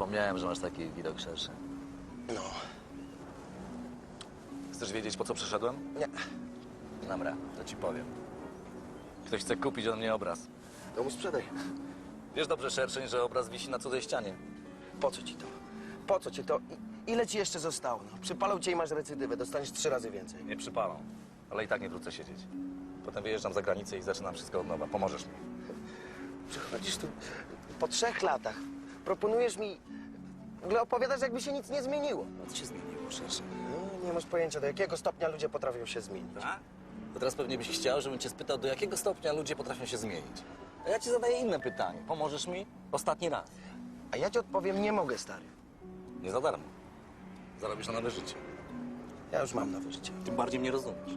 Zapomniałem, że masz taki widok szerszy. No, Chcesz wiedzieć, po co przyszedłem? nie. Dobra, to ci powiem. Ktoś chce kupić od mnie obraz. To mu sprzedaj. Wiesz dobrze, Szerszeń, że obraz wisi na cudzej ścianie. Po co ci to? Po co ci to? I- Ile ci jeszcze zostało? No, przypalał cię i masz recydywę. Dostaniesz trzy razy więcej. Nie przypalą, ale i tak nie wrócę siedzieć. Potem wyjeżdżam za granicę i zaczynam wszystko od nowa. Pomożesz mi. Przychodzisz tu po trzech latach. Proponujesz mi... W ogóle opowiadasz, jakby się nic nie zmieniło. No co się zmieniło, Szerszeń? No, nie masz pojęcia, do jakiego stopnia ludzie potrafią się zmienić. A? To teraz pewnie byś chciał, żebym cię spytał, do jakiego stopnia ludzie potrafią się zmienić. A ja ci zadaję inne pytanie. Pomożesz mi? Ostatni raz. A ja ci odpowiem, nie mogę, stary. Nie za darmo. Zarobisz na nowe życie. Ja już mam nowe życie. Tym bardziej mnie rozumiesz.